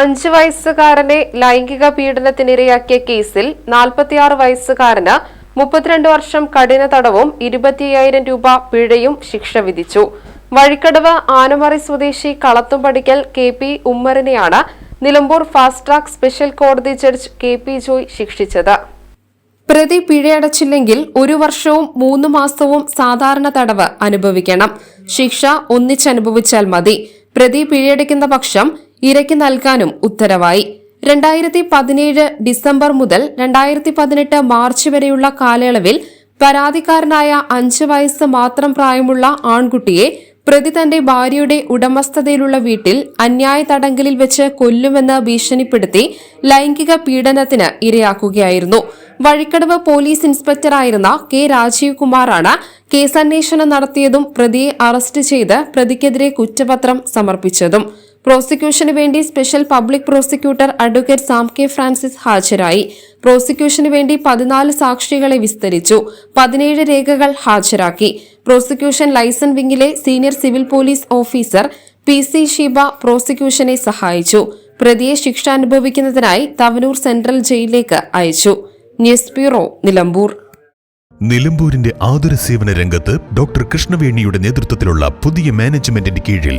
അഞ്ച് വയസ്സുകാരനെ ലൈംഗിക പീഡനത്തിനിരയാക്കിയ കേസിൽ നാൽപ്പത്തിയാറ് വയസ്സുകാരന് മുപ്പത്തിരണ്ട് വർഷം കഠിന തടവും ഇരുപത്തിയ്യായിരം രൂപ പിഴയും ശിക്ഷ വിധിച്ചു. വഴിക്കടവ് ആനമറി സ്വദേശി കളത്തുംപടിക്കൽ കെ പി ഉമ്മറിനെയാണ് നിലമ്പൂർ ഫാസ്റ്റ് ട്രാക്ക് സ്പെഷ്യൽ കോടതി ജഡ്ജ് കെ പി ജോയ് ശിക്ഷിച്ചത്. പ്രതി പിഴയടച്ചില്ലെങ്കിൽ ഒരു വർഷവും മൂന്ന് മാസവും സാധാരണ തടവ് അനുഭവിക്കണം. ശിക്ഷ ഒന്നിച്ചനുഭവിച്ചാൽ മതി. പ്രതി പിഴയടയ്ക്കുന്ന പക്ഷം ഇരയ്ക്ക് നൽകാനും ഉത്തരവായി. രണ്ടായിരത്തി പതിനേഴ് ഡിസംബർ മുതൽ രണ്ടായിരത്തി പതിനെട്ട് മാർച്ച് വരെയുള്ള കാലയളവിൽ പരാതിക്കാരനായ അഞ്ച് വയസ്സ് മാത്രം പ്രായമുള്ള ആൺകുട്ടിയെ പ്രതി തന്റെ ഭാര്യയുടെ ഉടമസ്ഥതയിലുള്ള വീട്ടിൽ അന്യായ തടങ്കലിൽ വെച്ച് കൊല്ലുമെന്ന് ഭീഷണിപ്പെടുത്തി ലൈംഗിക പീഡനത്തിന് ഇരയാക്കുകയായിരുന്നു. വഴിക്കടവ് പോലീസ് ഇൻസ്പെക്ടറായിരുന്ന കെ രാജീവ് കുമാറാണ് കേസന്വേഷണം നടത്തിയതും പ്രതിയെ അറസ്റ്റ് ചെയ്ത് പ്രതിക്കെതിരെ കുറ്റപത്രം സമർപ്പിച്ചതും. പ്രോസിക്യൂഷന് വേണ്ടി special public prosecutor advocate Sam K Francis ഹാജരായി. പ്രോസിക്യൂഷന് വേണ്ടി പതിനാല് സാക്ഷികളെ വിസ്തരിച്ചു. പതിനേഴ് രേഖകൾ ഹാജരാക്കി. Prosecution liaison വിംഗിലെ senior civil police officer P C Sheeba പ്രോസിക്യൂഷനെ സഹായിച്ചു. പ്രതിയെ ശിക്ഷ അനുഭവിക്കുന്നതിനായി തവനൂർ സെൻട്രൽ ജയിലിലേക്ക് അയച്ചു. News bureau Nilambur. നിലമ്പൂരിന്റെ ആതുര സേവന രംഗത്ത് ഡോക്ടർ കൃഷ്ണവേണിയുടെ നേതൃത്വത്തിലുള്ള പുതിയ മാനേജ്മെന്റിന്റെ കീഴിൽ